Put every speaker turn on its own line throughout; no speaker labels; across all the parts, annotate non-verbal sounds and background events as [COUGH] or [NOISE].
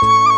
Música [LAUGHS]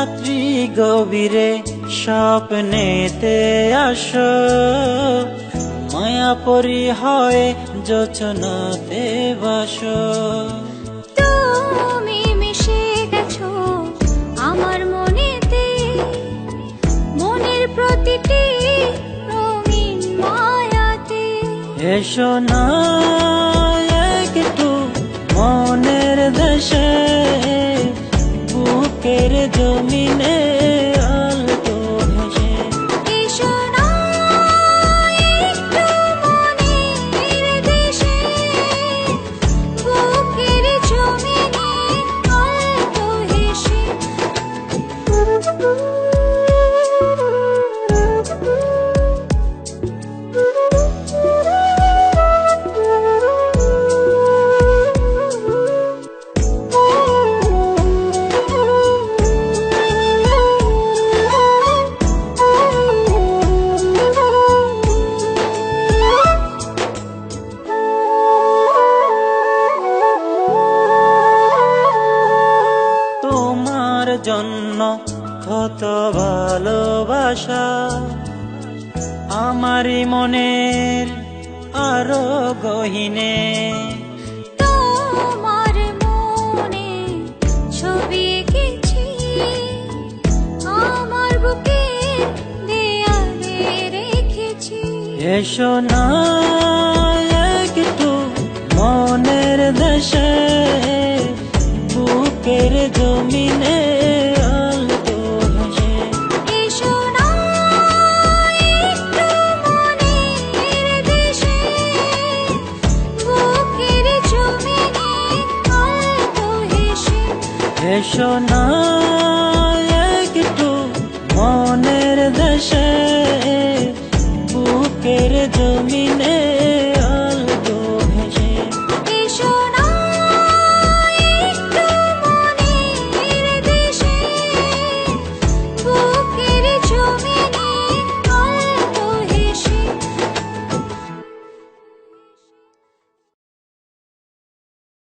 রাত্রি গভীরে স্বপ্নেতে আসো। মায়া পরি হয় যোচনাতে বাসো।
তুমি মিশে গেছো আমার মনেতে। মনের প্রতিটি রঙিন মায়াতে।
এসো না। কত ভালোবাসা। আমারই মনের আরও গহিনে।
আমার
এসো না একটু মনের দেশে বুকের জমিনে
এসো না একটু মনের দেশে